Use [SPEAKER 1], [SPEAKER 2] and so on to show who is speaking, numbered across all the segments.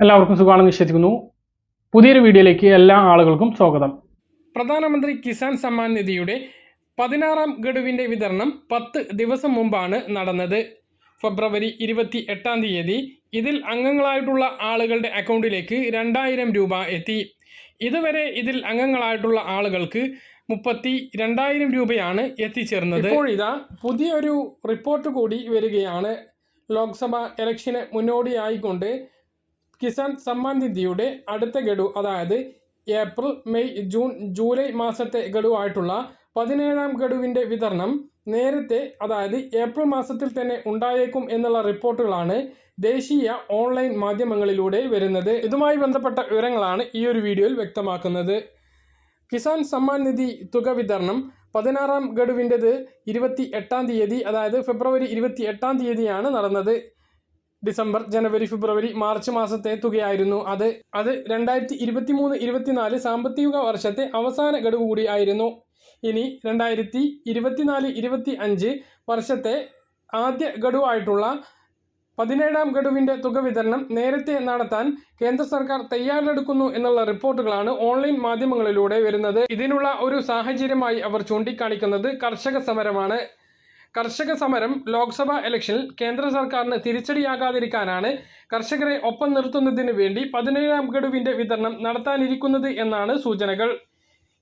[SPEAKER 1] എല്ലാവർക്കും സുഖമാണെന്ന് വിശ്വസിക്കുന്നു. പുതിയൊരു വീഡിയോയിലേക്ക് എല്ലാ ആളുകൾക്കും സ്വാഗതം.
[SPEAKER 2] പ്രധാനമന്ത്രി കിസാൻ സമ്മാൻ നിധിയുടെ പതിനാറാം ഗഡുവിന്റെ വിതരണം പത്ത് ദിവസം മുമ്പാണ് നടന്നത്. ഫെബ്രുവരി ഇരുപത്തി എട്ടാം തീയതി ഇതിൽ അംഗങ്ങളായിട്ടുള്ള ആളുകളുടെ അക്കൗണ്ടിലേക്ക് രണ്ടായിരം രൂപ എത്തി. ഇതുവരെ ഇതിൽ അംഗങ്ങളായിട്ടുള്ള ആളുകൾക്ക് മുപ്പത്തി രണ്ടായിരം രൂപയാണ് എത്തിച്ചേർന്നത്. ഇപ്പോൾ ഇതാ പുതിയൊരു റിപ്പോർട്ട് കൂടി വരികയാണ്. ലോക്സഭ ഇലക്ഷന് മുന്നോടിയായിക്കൊണ്ട് കിസാൻ സമ്മാൻ നിധിയുടെ അടുത്ത ഗഡു അതായത് ഏപ്രിൽ മെയ് ജൂൺ ജൂലൈ മാസത്തെ ഗഡുവായിട്ടുള്ള പതിനേഴാം ഗഡുവിന്റെ വിതരണം നേരത്തെ അതായത് ഏപ്രിൽ മാസത്തിൽ തന്നെ ഉണ്ടായേക്കും എന്നുള്ള റിപ്പോർട്ടുകളാണ് ദേശീയ ഓൺലൈൻ മാധ്യമങ്ങളിലൂടെ വരുന്നത്. ഇതുമായി ബന്ധപ്പെട്ട വിവരങ്ങളാണ് ഈ ഒരു വീഡിയോയിൽ വ്യക്തമാക്കുന്നത്. കിസാൻ സമ്മാൻ നിധി തുക വിതരണം പതിനാറാം ഗഡുവിന്റെത് ഇരുപത്തി എട്ടാം തീയതി അതായത് ഫെബ്രുവരി ഇരുപത്തി എട്ടാം തീയതിയാണ് നടന്നത്. ഡിസംബർ ജനുവരി ഫെബ്രുവരി മാർച്ച് മാസത്തെ തുകയായിരുന്നു അത്. അത് രണ്ടായിരത്തി ഇരുപത്തി മൂന്ന് ഇരുപത്തിനാല് സാമ്പത്തിക വർഷത്തെ അവസാന ഗഡു കൂടിയായിരുന്നു ഇനി രണ്ടായിരത്തി ഇരുപത്തിനാല് ഇരുപത്തി അഞ്ച് വർഷത്തെ ആദ്യ ഗഡുവായിട്ടുള്ള പതിനേഴാം ഗഡുവിന്റെ തുക വിതരണം നേരത്തെ നടത്താൻ കേന്ദ്ര സർക്കാർ തയ്യാറെടുക്കുന്നു എന്നുള്ള റിപ്പോർട്ടുകളാണ് ഓൺലൈൻ മാധ്യമങ്ങളിലൂടെ വരുന്നത്. ഇതിനുള്ള ഒരു സാഹചര്യമായി അവർ ചൂണ്ടിക്കാണിക്കുന്നത് കർഷക സമരമാണ്. കർഷക സമരം ലോക്സഭാ ഇലക്ഷനിൽ കേന്ദ്ര സർക്കാരിന് തിരിച്ചടിയാകാതിരിക്കാനാണ് കർഷകരെ ഒപ്പം നിർത്തുന്നതിന് വേണ്ടി പതിനേഴാം ഗഡുവിന്റെ വിതരണം നടത്താനിരിക്കുന്നത് എന്നാണ് സൂചനകൾ.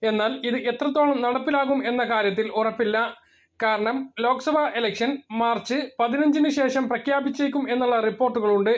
[SPEAKER 2] എന്നാൽ ഇത് എത്രത്തോളം നടപ്പിലാകും എന്ന കാര്യത്തിൽ ഉറപ്പില്ല. കാരണം ലോക്സഭാ ഇലക്ഷൻ മാർച്ച് പതിനഞ്ചിന് ശേഷം പ്രഖ്യാപിച്ചേക്കും എന്നുള്ള റിപ്പോർട്ടുകളുണ്ട്.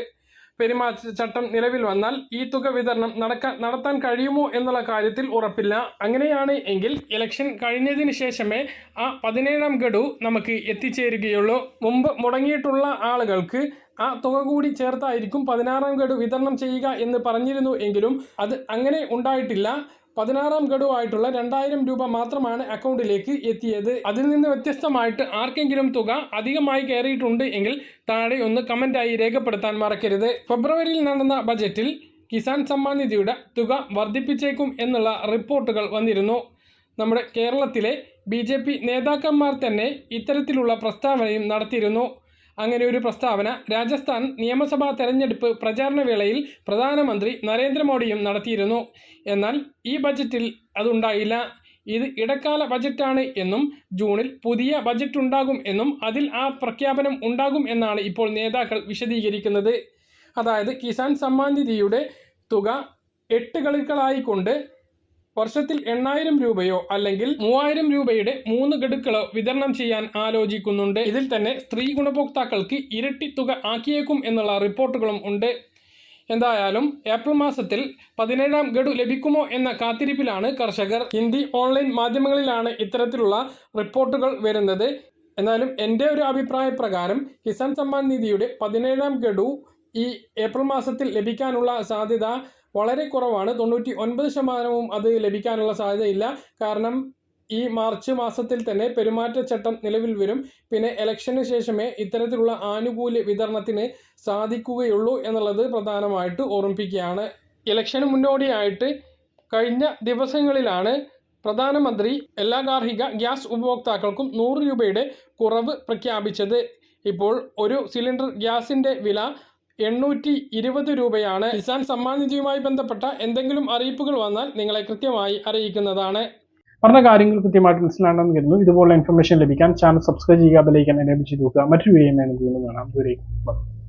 [SPEAKER 2] പെരുമാറ്റച്ചട്ടം നിലവിൽ വന്നാൽ ഈ തുക വിതരണം നടക്കാൻ നടത്താൻ കഴിയുമോ എന്നുള്ള കാര്യത്തിൽ ഉറപ്പില്ല. അങ്ങനെയാണ് എങ്കിൽ ഇലക്ഷൻ കഴിഞ്ഞതിന് ശേഷമേ ആ പതിനേഴാം ഗഡു നമുക്ക് എത്തിച്ചേരുകയുള്ളൂ. മുമ്പ് മുടങ്ങിയിട്ടുള്ള ആളുകൾക്ക് ആ തുക കൂടി ചേർത്തായിരിക്കും പതിനാറാം ഗഡു വിതരണം ചെയ്യുക എന്ന് പറഞ്ഞിരുന്നു എങ്കിലും അത് അങ്ങനെ ഉണ്ടായിട്ടില്ല. പതിനാറാം ഗഡുവായിട്ടുള്ള രണ്ടായിരം രൂപ മാത്രമാണ് അക്കൗണ്ടിലേക്ക് എത്തിയത്. അതിൽ നിന്ന് വ്യത്യസ്തമായിട്ട് ആർക്കെങ്കിലും തുക അധികമായി കയറിയിട്ടുണ്ട് എങ്കിൽ താഴെ ഒന്ന് കമന്റായി രേഖപ്പെടുത്താൻ മറക്കരുത്. ഫെബ്രുവരിയിൽ നടന്ന ബജറ്റിൽ കിസാൻ സമ്മാൻ നിധിയുടെ തുക വർദ്ധിപ്പിച്ചേക്കും എന്നുള്ള റിപ്പോർട്ടുകൾ വന്നിരുന്നു. നമ്മുടെ കേരളത്തിലെ ബി നേതാക്കന്മാർ തന്നെ ഇത്തരത്തിലുള്ള പ്രസ്താവനയും നടത്തിയിരുന്നു. അങ്ങനെ ഒരു പ്രസ്താവന രാജസ്ഥാൻ നിയമസഭാ തെരഞ്ഞെടുപ്പ് പ്രചാരണ വേളയിൽ പ്രധാനമന്ത്രി നരേന്ദ്രമോദിയും നടത്തിയിരുന്നു. എന്നാൽ ഈ ബജറ്റിൽ അതുണ്ടായില്ല ഇത് ഇടക്കാല ബജറ്റാണ് എന്നും ജൂണിൽ പുതിയ ബജറ്റ് ഉണ്ടാകും എന്നും അതിൽ ആ പ്രഖ്യാപനം ഉണ്ടാകും എന്നാണ് ഇപ്പോൾ നേതാക്കൾ വിശദീകരിക്കുന്നത്. അതായത് കിസാൻ സമ്മാൻ നിധിയുടെ തുക എട്ട് കളികളായിക്കൊണ്ട് വർഷത്തിൽ എണ്ണായിരം രൂപയോ അല്ലെങ്കിൽ മൂവായിരം രൂപയുടെ മൂന്ന് ഗഡുക്കളോ വിതരണം ചെയ്യാൻ ആലോചിക്കുന്നുണ്ട്. ഇതിൽ തന്നെ സ്ത്രീ ഗുണഭോക്താക്കൾക്ക് ഇരട്ടി തുക ആക്കിയേക്കും എന്നുള്ള റിപ്പോർട്ടുകളും ഉണ്ട്. എന്തായാലും ഏപ്രിൽ മാസത്തിൽ പതിനേഴാം ഗഡു ലഭിക്കുമോ എന്ന കാത്തിരിപ്പിലാണ് കർഷകർ. ഹിന്ദി ഓൺലൈൻ മാധ്യമങ്ങളിലാണ് ഇത്തരത്തിലുള്ള റിപ്പോർട്ടുകൾ വരുന്നത്. എന്നാലും എന്റെ ഒരു അഭിപ്രായ പ്രകാരം കിസാൻ സമ്മാൻ നിധിയുടെ പതിനേഴാം ഗഡു ഈ ഏപ്രിൽ മാസത്തിൽ ലഭിക്കാനുള്ള സാധ്യത വളരെ കുറവാണ്. തൊണ്ണൂറ്റി ഒൻപത് ശതമാനവും അത് ലഭിക്കാനുള്ള സാധ്യതയില്ല. കാരണം ഈ മാർച്ച് മാസത്തിൽ തന്നെ പെരുമാറ്റച്ചട്ടം നിലവിൽ വരും. പിന്നെ ഇലക്ഷന് ശേഷമേ ഇത്തരത്തിലുള്ള ആനുകൂല്യ വിതരണത്തിന് സാധിക്കുകയുള്ളൂ എന്നുള്ളത് പ്രധാനമായിട്ട് ഓർമ്മിപ്പിക്കുകയാണ്. ഇലക്ഷന് മുന്നോടിയായിട്ട് കഴിഞ്ഞ ദിവസങ്ങളിലാണ് പ്രധാനമന്ത്രി എല്ലാ ഗാർഹിക ഗ്യാസ് ഉപഭോക്താക്കൾക്കും നൂറ് രൂപയുടെ കുറവ് പ്രഖ്യാപിച്ചത്. ഇപ്പോൾ ഒരു സിലിണ്ടർ ഗ്യാസിന്റെ വില എണ്ണൂറ്റി ഇരുപത് രൂപയാണ് കിസാൻ സമ്മാൻ നിധിയുമായി ബന്ധപ്പെട്ട എന്തെങ്കിലും അറിയിപ്പുകൾ വന്നാൽ നിങ്ങളെ കൃത്യമായി അറിയിക്കുന്നതാണ്.
[SPEAKER 1] പറഞ്ഞ കാര്യങ്ങൾ കൃത്യമായിട്ട് മനസ്സിലാണെന്ന് കരുതുന്നു. ഇതുപോലുള്ള ഇൻഫർമേഷൻ ലഭിക്കാൻ ചാനൽ സബ്സ്ക്രൈബ് ചെയ്യുക ബെലൈക്കൻ എനേബിൾ ചെയ്ത് നോക്കുക. മറ്റൊരു വീഡിയോ കാണാം. ദൂരേക്കും